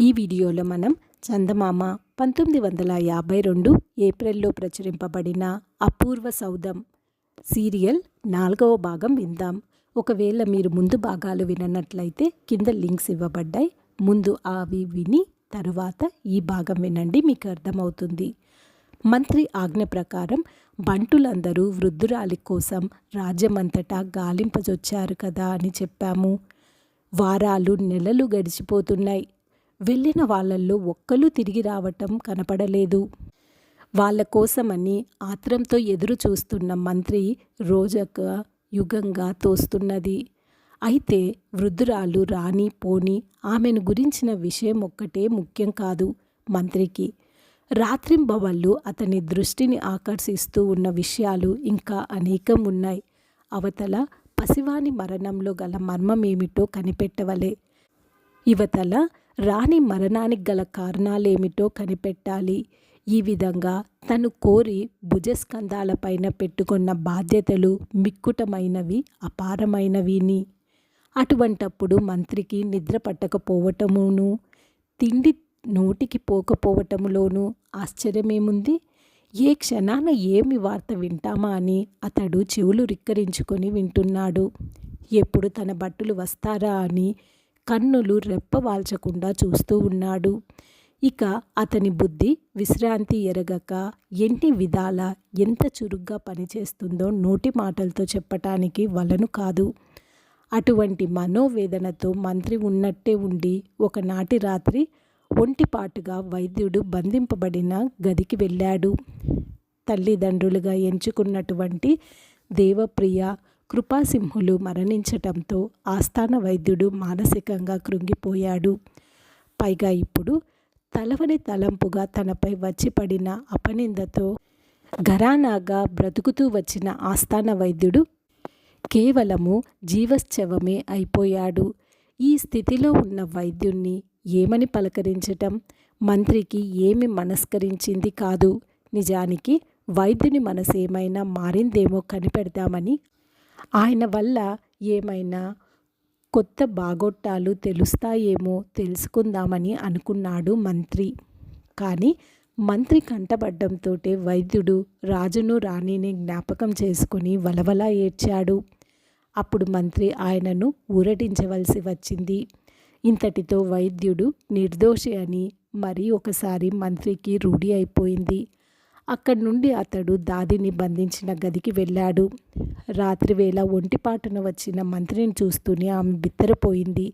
ఈ వీడియోలో మనం చందమామ పంతొమ్మిది వందల యాభై రెండు ఏప్రిల్లో ప్రచురింపబడిన అపూర్వ సౌధం సీరియల్ నాలుగవ భాగం విందాం. ఒకవేళ మీరు ముందు భాగాలు విననట్లయితే కింద లింక్స్ ఇవ్వబడ్డాయి. ముందు అవి విని తరువాత ఈ భాగం వినండి మీకు అర్థమవుతుంది. మంత్రి ఆజ్ఞ ప్రకారం బంటులందరూ వృద్ధురాలి కోసం రాజ్యమంతటా గాలింపజొచ్చారు కదా అని చెప్పాము. వారాలు నెలలు గడిచిపోతున్నాయి. వెళ్ళిన వాళ్ళల్లో ఒక్కరు తిరిగి రావటం కనపడలేదు. వాళ్ళ కోసమని ఆత్రంతో ఎదురు చూస్తున్న మంత్రి రోజక యుగంగా తోస్తున్నది. అయితే వృద్ధురాలు రాని పోని ఆమెను గురించిన విషయం ఒక్కటే ముఖ్యం కాదు మంత్రికి. రాత్రింబవళ్ళు అతని దృష్టిని ఆకర్షిస్తూ ఉన్న విషయాలు ఇంకా అనేకం ఉన్నాయి. అవతల పసివాని మరణంలో గల మర్మమేమిటో కనిపెట్టవలే. ఇవతల రాణి మరణానికి గల కారణాలేమిటో కనిపెట్టాలి. ఈ విధంగా తను కోరి భుజస్కంధాలపైన పెట్టుకున్న బాధ్యతలు మిక్కుటమైనవి అపారమైనవిని అటువంటప్పుడు మంత్రికి నిద్ర పట్టకపోవటమును తిండి నోటికి పోకపోవటములోనూ ఆశ్చర్యమేముంది? ఏ క్షణాన ఏమి వార్త వింటామా అని అతడు చెవులు రిక్కరించుకొని వింటున్నాడు. ఎప్పుడు తన బట్టలు వస్తారా అని కన్నులు రెప్పవాల్చకుండా చూస్తూ ఉన్నాడు. ఇక అతని బుద్ధి విశ్రాంతి ఎరగక ఎన్ని విధాల ఎంత చురుగ్గా పనిచేస్తుందో నోటి మాటలతో చెప్పటానికి వలను కాదు. అటువంటి మనోవేదనతో మంత్రి ఉన్నట్టే ఉండి ఒకనాటి రాత్రి ఒంటిపాటుగా వైద్యుడు బంధింపబడిన గదికి వెళ్ళాడు. తల్లిదండ్రులుగా ఎంచుకున్నటువంటి దేవప్రియ కృపాసింహులు మరణించటంతో ఆస్థాన వైద్యుడు మానసికంగా కృంగిపోయాడు. పైగా ఇప్పుడు తలవని తలంపుగా తనపై వచ్చిపడిన అపనిందతో ఘరానాగా బ్రతుకుతూ వచ్చిన ఆస్థాన వైద్యుడు కేవలము జీవశ్చవమే అయిపోయాడు. ఈ స్థితిలో ఉన్న వైద్యుణ్ణి ఏమని పలకరించటం? మంత్రికి ఏమి మనస్కరించింది కాదు. నిజానికి వైద్యుని మనసేమైనా మారిందేమో కనిపెడతామని ఆయన వల్ల ఏమైనా కొత్త బాగొట్టాలు తెలుస్తాయేమో తెలుసుకుందామని అనుకున్నాడు మంత్రి. కానీ మంత్రి కంటబడ్డంతో వైద్యుడు రాజును రాణిని జ్ఞాపకం చేసుకుని వలవలా ఏడ్చాడు. అప్పుడు మంత్రి ఆయనను ఊరటించవలసి వచ్చింది. ఇంతటితో వైద్యుడు నిర్దోషి అని మరి ఒకసారి మంత్రికి రూఢి అయిపోయింది. అక్కడి నుండి అతడు దాదిని బంధించిన గదికి వెళ్ళాడు. రాత్రివేళ ఒంటిపాటున వచ్చిన మంత్రిని చూస్తూనే ఆమె బిత్తరపోయింది.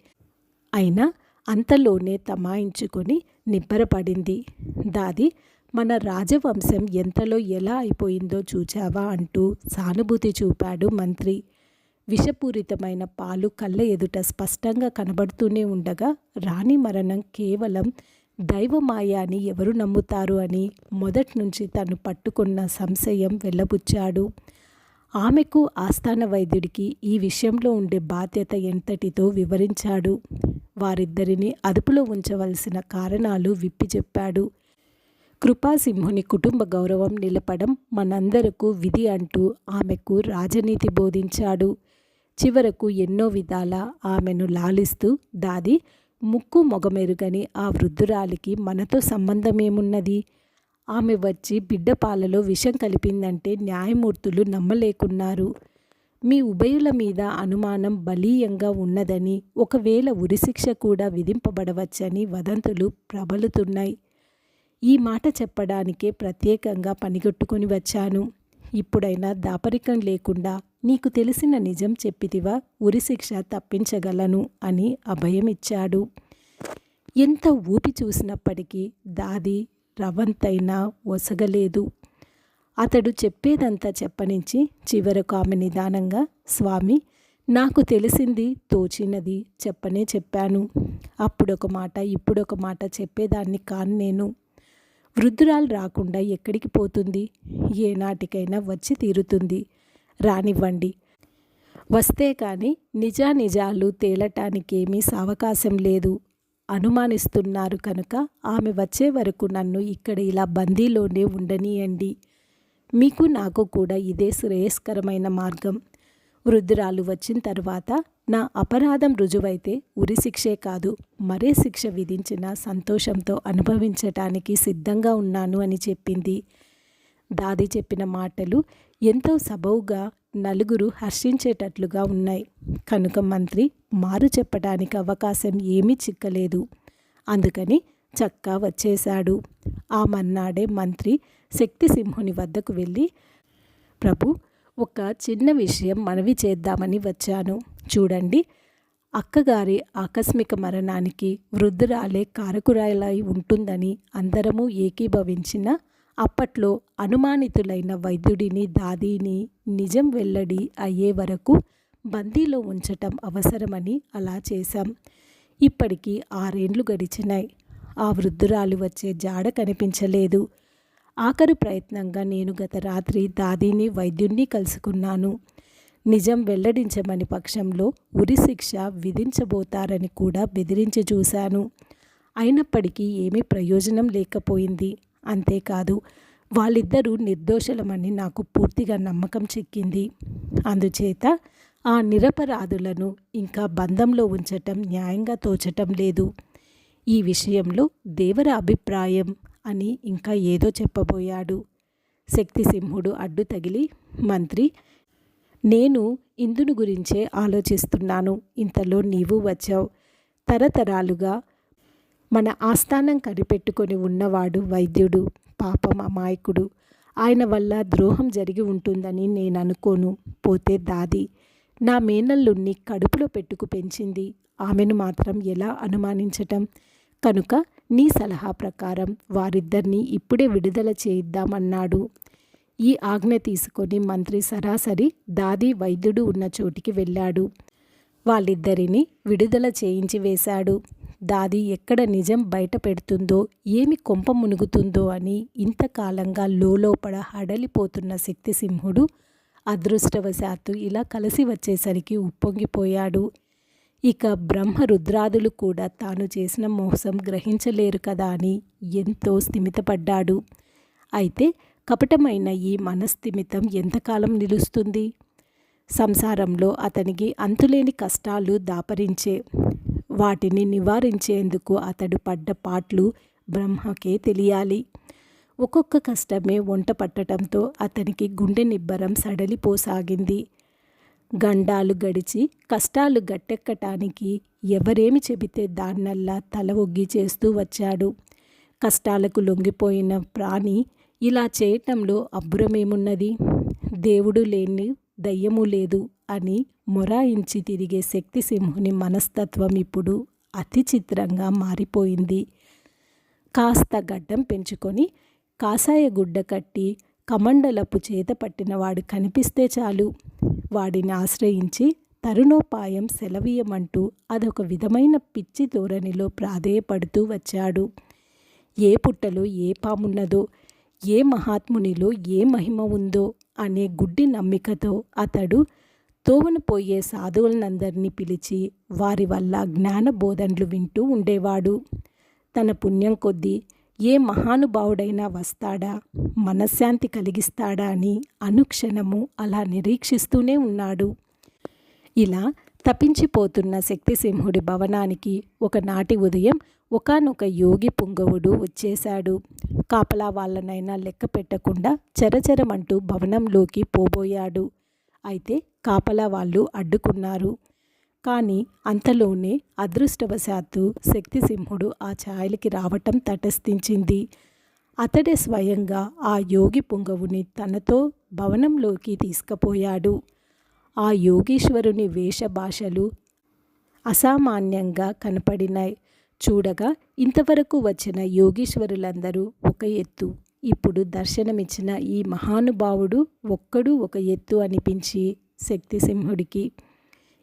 అయినా అంతలోనే తమాయించుకొని నిబ్బరపడింది. దాది మన రాజవంశం ఎంతలో ఎలా అయిపోయిందో చూచావా అంటూ సానుభూతి చూపాడు మంత్రి. విషపూరితమైన పాలు కళ్ళ ఎదుట స్పష్టంగా కనబడుతూనే ఉండగా రాణి మరణం కేవలం దైవమాయ అని ఎవరు నమ్ముతారు అని మొదటి నుంచి తను పట్టుకున్న సంశయం వెళ్ళబుచ్చాడు. ఆమెకు ఆస్థాన వైద్యుడికి ఈ విషయంలో ఉండే బాధ్యత ఎంతటితో వివరించాడు. వారిద్దరిని అదుపులో ఉంచవలసిన కారణాలు విప్పి చెప్పాడు. కృపాసింహుని కుటుంబ గౌరవం నిలపడం మనందరకు విధి అంటూ ఆమెకు రాజనీతి బోధించాడు. చివరకు ఎన్నో విధాల ఆమెను లాలిస్తూ దాది ముక్కు మొగమెరుగని ఆ వృద్ధురాలికి మనతో సంబంధమేమున్నది? ఆమె వచ్చి బిడ్డ పాలలో విషం కలిపిందంటే న్యాయమూర్తులు నమ్మలేకున్నారు. మీ ఉభయుల మీద అనుమానం బలీయంగా ఉన్నదని ఒకవేళ ఉరిశిక్ష కూడా విధింపబడవచ్చని వదంతులు ప్రబలుతున్నాయి. ఈ మాట చెప్పడానికే ప్రత్యేకంగా పనిగొట్టుకొని వచ్చాను. ఇప్పుడైనా దాపరికం లేకుండా నీకు తెలిసిన నిజం చెప్పితివా ఉరిశిక్ష తప్పించగలను అని అభయమిచ్చాడు. ఎంత ఊపి చూసినప్పటికీ దాది రవంతైనా ఒసగలేదు. అతడు చెప్పేదంతా చెప్పనించి చివరకు ఆమె నిదానంగా స్వామి నాకు తెలిసింది తోచినది చెప్పనే చెప్పాను. అప్పుడొక మాట ఇప్పుడొక మాట చెప్పేదాన్ని కాను నేను. వృద్ధురాలు రాకుండా ఎక్కడికి పోతుంది? ఏనాటికైనా వచ్చి తీరుతుంది. రానివ్వండి. వస్తే కానీ నిజానిజాలు తేలటానికేమీ సావకాశం లేదు. అనుమానిస్తున్నారు కనుక ఆమె వచ్చే వరకు నన్ను ఇక్కడ ఇలా బందీలోనే ఉండనీయండి. మీకు నాకు కూడా ఇదే శ్రేయస్కరమైన మార్గం. వృద్ధురాలు వచ్చిన తర్వాత నా అపరాధం రుజువైతే ఉరిశిక్షే కాదు. మరే శిక్ష విధించిన సంతోషంతో అనుభవించటానికి సిద్ధంగా ఉన్నాను అని చెప్పింది. దాది చెప్పిన మాటలు ఎంతో సబౌగా నలుగురు హర్షించేటట్లుగా ఉన్నాయి. కనుక మంత్రి మారు చెప్పడానికి అవకాశం ఏమీ చిక్కలేదు. అందుకని చక్కా వచ్చేశాడు. ఆ మన్నాడే మంత్రి శక్తిసింహుని వద్దకు వెళ్ళి ప్రభు ఒక చిన్న విషయం మనవి చేద్దామని వచ్చాను. చూడండి అక్కగారి ఆకస్మిక మరణానికి వృద్ధురాలే కారకురాలై ఉంటుందని అందరము ఏకీభవించిన అప్పట్లో అనుమానితులైన వైద్యుడిని దాదీని నిజం వెల్లడి అయ్యే వరకు బందీలో ఉంచటం అవసరమని అలా చేశాం. ఇప్పటికీ ఆరేండ్లు గడిచినాయి. ఆ వృద్ధురాలు వచ్చే జాడ కనిపించలేదు. ఆఖరు ప్రయత్నంగా నేను గత రాత్రి దాదీని వైద్యుణ్ణి కలుసుకున్నాను. నిజం వెల్లడించమని పక్షంలో ఉరిశిక్ష విధించబోతారని కూడా బెదిరించి చూశాను. అయినప్పటికీ ఏమీ ప్రయోజనం లేకపోయింది. అంతేకాదు వాళ్ళిద్దరూ నిర్దోషులమని నాకు పూర్తిగా నమ్మకం చిక్కింది. అందుచేత ఆ నిరపరాధులను ఇంకా బంధంలో ఉంచటం న్యాయంగా తోచటం లేదు. ఈ విషయంలో దేవర అభిప్రాయం అని ఇంకా ఏదో చెప్పబోయాడు. శక్తిసింహుడు అడ్డు తగిలి మంత్రి నేను ఇందును గురించే ఆలోచిస్తున్నాను. ఇంతలో నీవు వచ్చావు. తరతరాలుగా మన ఆస్థానం కనిపెట్టుకొని ఉన్నవాడు వైద్యుడు పాపం అమాయకుడు. ఆయన వల్ల ద్రోహం జరిగి ఉంటుందని నేను అనుకోను. పోతే దాది నా మేనల్లుణ్ణి కడుపులో పెట్టుకు పెంచింది. ఆమెను మాత్రం ఎలా అనుమానించటం? కనుక నీ సలహా ప్రకారం వారిద్దరినీ ఇప్పుడే విడుదల చేయిద్దామన్నాడు. ఈ ఆజ్ఞ తీసుకొని మంత్రి సరాసరి దాది వైద్యుడు ఉన్న చోటికి వెళ్ళాడు. వాళ్ళిద్దరిని విడుదల చేయించి వేశాడు. దాది ఎక్కడ నిజం బయట పెడుతుందో ఏమి కొంప మునుగుతుందో అని ఇంతకాలంగా లోపల హడలిపోతున్న శక్తిసింహుడు అదృష్టవశాత్తు ఇలా కలిసి వచ్చేసరికి ఉప్పొంగిపోయాడు. ఇక బ్రహ్మ రుద్రాదులు కూడా తాను చేసిన మోసం గ్రహించలేరు కదా అని ఎంతో స్థిమితపడ్డాడు. అయితే కపటమైన ఈ మనస్థిమితం ఎంతకాలం నిలుస్తుంది? సంసారంలో అతనికి అంతులేని కష్టాలు దాపరించే వాటిని నివారించేందుకు అతడు పడ్డ పాట్లు బ్రహ్మకే తెలియాలి. ఒక్కొక్క కష్టమే వంట పట్టడంతో అతనికి గుండె నిబ్బరం సడలిపోసాగింది గండాలు గడిచి కష్టాలు గట్టెక్కటానికి ఎవరేమి చెబితే దాన్నల్లా తల ఒగ్గి చేస్తూ వచ్చాడు. కష్టాలకు లొంగిపోయిన ప్రాణి ఇలా చేయటంలో అబ్బురమేమున్నది? దేవుడు లేని దయ్యము లేదు అని మొరాయించి తిరిగే శక్తిసింహుని మనస్తత్వం ఇప్పుడు అతి చిత్రంగా మారిపోయింది. కాస్త గడ్డం పెంచుకొని కాసాయ గుడ్డ కట్టి కమండలపు చేత పట్టినవాడు కనిపిస్తే చాలు. వాడిని ఆశ్రయించి తరుణోపాయం సెలవీయమంటూ అదొక విధమైన పిచ్చి ధోరణిలో ప్రాధేయపడుతూ వచ్చాడు. ఏ పుట్టలో ఏ పామున్నదో ఏ మహాత్మునిలో ఏ మహిమ ఉందో అనే గుడ్డి నమ్మికతో అతడు తోవనుపోయే పోయే పిలిచి వారి వల్ల జ్ఞాన బోధనలు వింటూ ఉండేవాడు. తన పుణ్యం కొద్దీ ఏ మహానుభావుడైనా వస్తాడా? మనశ్శాంతి కలిగిస్తాడా అని అనుక్షణము అలా నిరీక్షిస్తూనే ఉన్నాడు. ఇలా తప్పించిపోతున్న శక్తిసింహుడి భవనానికి ఒకనాటి ఉదయం ఒకనొక యోగి పుంగవుడు వచ్చేశాడు. కాపలా వాళ్ళనైనా లెక్క పెట్టకుండా చరచరమంటూ భవనంలోకి పోబోయాడు. అయితే కాపలా వాళ్ళు అడ్డుకున్నారు. కానీ అంతలోనే అదృష్టవశాత్తు శక్తిసింహుడు ఆ ఛాయలకి రావటం తటస్థించింది. అతడే స్వయంగా ఆ యోగి పుంగవుని తనతో భవనంలోకి తీసుకుపోయాడు. ఆ యోగీశ్వరుని వేషభాషలు అసామాన్యంగా కనపడినాయి. చూడగా ఇంతవరకు వచ్చిన యోగీశ్వరులందరూ ఒక ఎత్తు ఇప్పుడు దర్శనమిచ్చిన ఈ మహానుభావుడు ఒక్కడు ఒక ఎత్తు అనిపించి శక్తిసింహుడికి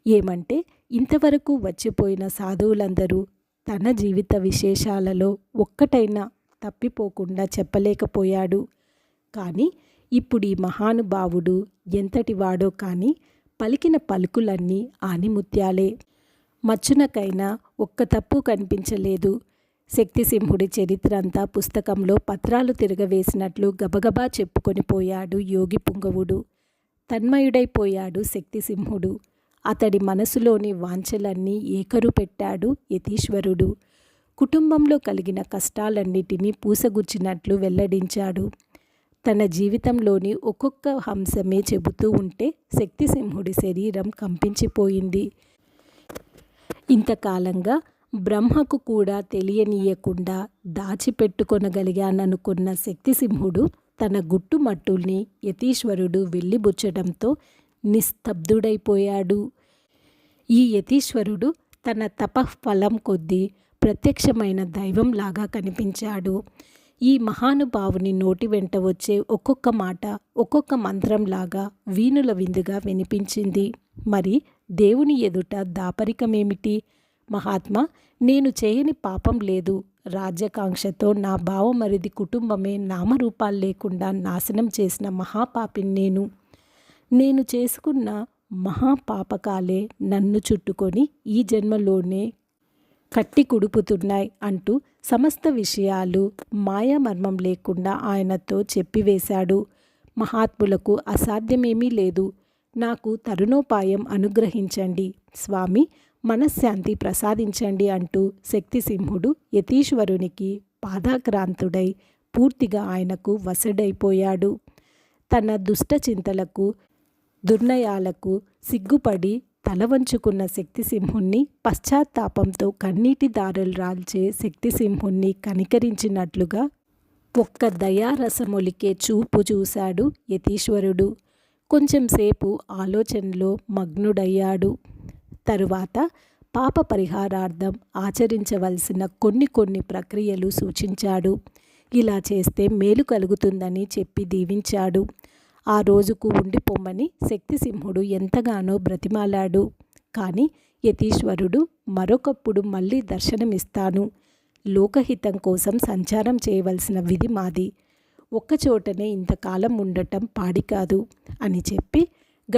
ఏమంటే ఇంతవరకు వచ్చిపోయిన సాధువులందరూ తన జీవిత విశేషాలలో ఒక్కటైనా తప్పిపోకుండా చెప్పలేకపోయాడు. కానీ ఇప్పుడు ఈ మహానుభావుడు ఎంతటి వాడో కానీ పలికిన పలుకులన్నీ ఆనిముత్యాలే. మచ్చునకైనా ఒక్క తప్పు కనిపించలేదు. శక్తిసింహుడి చరిత్ర అంతా పుస్తకంలో పత్రాలు తిరగవేసినట్లు గబగబా చెప్పుకొని పోయాడు యోగి పుంగవుడు. తన్మయుడైపోయాడు శక్తిసింహుడు. అతడి మనసులోని వాంఛలన్నీ ఏకరు పెట్టాడు యతీశ్వరుడు. కుటుంబంలో కలిగిన కష్టాలన్నిటినీ పూసగుచ్చినట్లు వెల్లడించాడు. తన జీవితంలోని ఒక్కొక్క అంశమే చెబుతూ ఉంటే శక్తిసింహుడి శరీరం కంపించిపోయింది. ఇంతకాలంగా బ్రహ్మకు కూడా తెలియనీయకుండా దాచిపెట్టుకొనగలిగాననుకున్న శక్తిసింహుడు తన గుట్టుమట్టుల్ని యతీశ్వరుడు వెళ్ళిబుచ్చడంతో నిస్తబ్దుడైపోయాడు. ఈ యతీశ్వరుడు తన తపఫలం కొద్దీ ప్రత్యక్షమైన దైవంలాగా కనిపించాడు. ఈ మహానుభావుని నోటి వెంట వచ్చే ఒక్కొక్క మాట ఒక్కొక్క మంత్రంలాగా వీణుల విందుగా వినిపించింది. మరి దేవుని ఎదుట దాపరికమేమిటి? మహాత్మా నేను చేయని పాపం లేదు. రాజ్యకాంక్షతో నా బావమరిది కుటుంబమే నామరూపాలు లేకుండా నాశనం చేసిన మహాపాపిని నేను. నేను చేసుకున్న మహాపాపకాలే నన్ను చుట్టుకొని ఈ జన్మలోనే కట్టి కుడుపుతున్నాయి అంటూ సమస్త విషయాలు మాయామర్మం లేకుండా ఆయనతో చెప్పివేశాడు. మహాత్ములకు అసాధ్యమేమీ లేదు. నాకు తరుణోపాయం అనుగ్రహించండి. స్వామి మనశ్శాంతి ప్రసాదించండి అంటూ శక్తిసింహుడు యతీశ్వరునికి పాదాక్రాంతుడై పూర్తిగా ఆయనకు వసడైపోయాడు తన దుష్టచింతలకు దుర్నయాలకు సిగ్గుపడి తలవంచుకున్న శక్తిసింహుణ్ణి పశ్చాత్తాపంతో కన్నీటి దారులు రాల్చే శక్తిసింహుణ్ణి కనికరించినట్లుగా ఒక్క దయారసమొలికే చూపు చూశాడు యతీశ్వరుడు. కొంచెంసేపు ఆలోచనలో మగ్నుడయ్యాడు. తరువాత పాప పరిహారార్థం ఆచరించవలసిన కొన్ని కొన్ని ప్రక్రియలు సూచించాడు. ఇలా చేస్తే మేలు కలుగుతుందని చెప్పి దీవించాడు. ఆ రోజుకు ఉండిపోమ్మని శక్తిసింహుడు ఎంతగానో బ్రతిమాలాడు. కానీ యతీశ్వరుడు మరొకప్పుడు మళ్ళీ దర్శనమిస్తాను. లోకహితం కోసం సంచారం చేయవలసిన విధి మాది. ఒక్కచోటనే ఇంతకాలం ఉండటం పాడి కాదు అని చెప్పి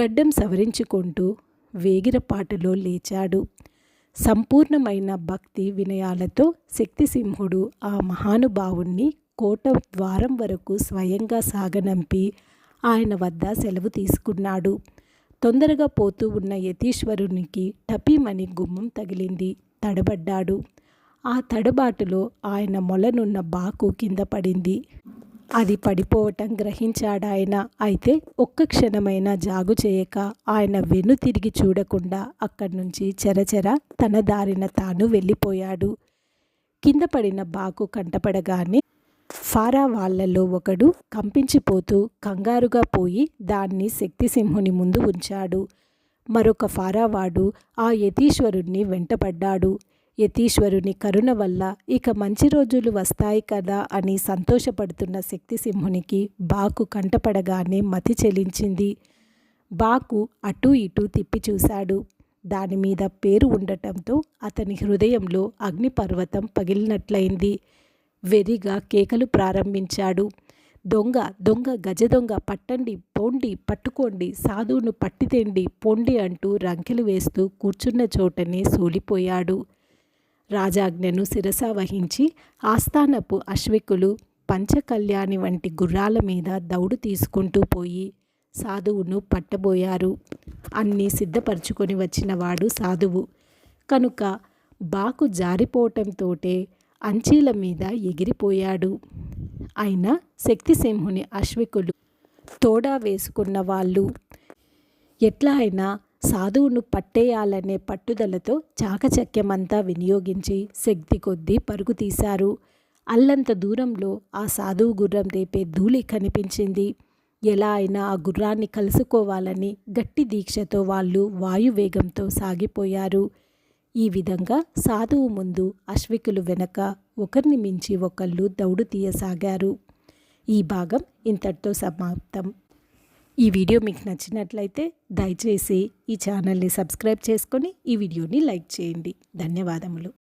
గడ్డం సవరించుకుంటూ వేగిరపాటులో లేచాడు. సంపూర్ణమైన భక్తి వినయాలతో శక్తిసింహుడు ఆ మహానుభావుణ్ణి కోట ద్వారం వరకు స్వయంగా సాగనంపి ఆయన వద్ద సెలవు తీసుకున్నాడు. తొందరగా పోతూ ఉన్న యతీశ్వరునికి టపీమని గుమ్మం తగిలింది. తడబడ్డాడు. ఆ తడబాటులో ఆయన మొలనున్న బాకు కింద పడింది. అది పడిపోవటం గ్రహించాడాయన. అయితే ఒక్క క్షణమైన జాగు చేయక ఆయన వెను తిరిగి చూడకుండా అక్కడి నుంచి చెరచెర తన దారిన తాను వెళ్ళిపోయాడు. కింద పడిన బాకు కంటపడగానే ఫారా వాళ్ళలో ఒకడు కంపించిపోతూ కంగారుగా పోయి దాన్ని శక్తిసింహుని ముందు ఉంచాడు. మరొక ఫారావాడు ఆ యతీశ్వరుణ్ణి వెంటపడ్డాడు. యతీశ్వరుని కరుణ వల్ల ఇక మంచి రోజులు వస్తాయి కదా అని సంతోషపడుతున్న శక్తిసింహునికి బాకు కంటపడగానే మతి చెలించింది. బాకు అటూ ఇటూ తిప్పి చూశాడు. దానిమీద పేరు ఉండటంతో అతని హృదయంలో అగ్నిపర్వతం పగిలినట్లయింది. వెరిగా కేకలు ప్రారంభించాడు. దొంగ దొంగ గజ దొంగ పట్టండి పోండి పట్టుకోండి సాధువును పట్టితేండి పొండి అంటూ రంకెలు వేస్తూ కూర్చున్న చోటనే సోలిపోయాడు. రాజాజ్ఞను శిరస వహించి ఆస్థానపు అశ్వికులు పంచకళ్యాణి వంటి గుర్రాల మీద దౌడు తీసుకుంటూ పోయి సాధువును పట్టబోయారు. అన్నీ సిద్ధపరచుకొని వచ్చినవాడు సాధువు. కనుక బాకు జారిపోవటంతోటే అంచీల మీద ఎగిరిపోయాడు. అయినా శక్తిసింహుని అశ్వికులు తోడా వేసుకున్న వాళ్ళు ఎట్లా అయినా సాధువును పట్టేయాలనే పట్టుదలతో చాకచక్యమంతా వినియోగించి శక్తి కొద్దీ పరుగు తీశారు. అల్లంత దూరంలో ఆ సాధువు గుర్రం రేపే ధూళి కనిపించింది. ఎలా అయినా ఆ గుర్రాన్ని కలుసుకోవాలని గట్టి దీక్షతో వాళ్ళు వాయువేగంతో సాగిపోయారు. ఈ విధంగా సాధువు ముందు అశ్వికులు వెనక ఒకరిని మించి ఒకళ్ళు దౌడు తీయసాగారు. ఈ భాగం ఇంతటితో సమాప్తం. ఈ వీడియో మీకు నచ్చినట్లయితే దయచేసి ఈ ఛానల్ని సబ్స్క్రైబ్ చేసుకొని ఈ వీడియోని లైక్ చేయండి. ధన్యవాదములు.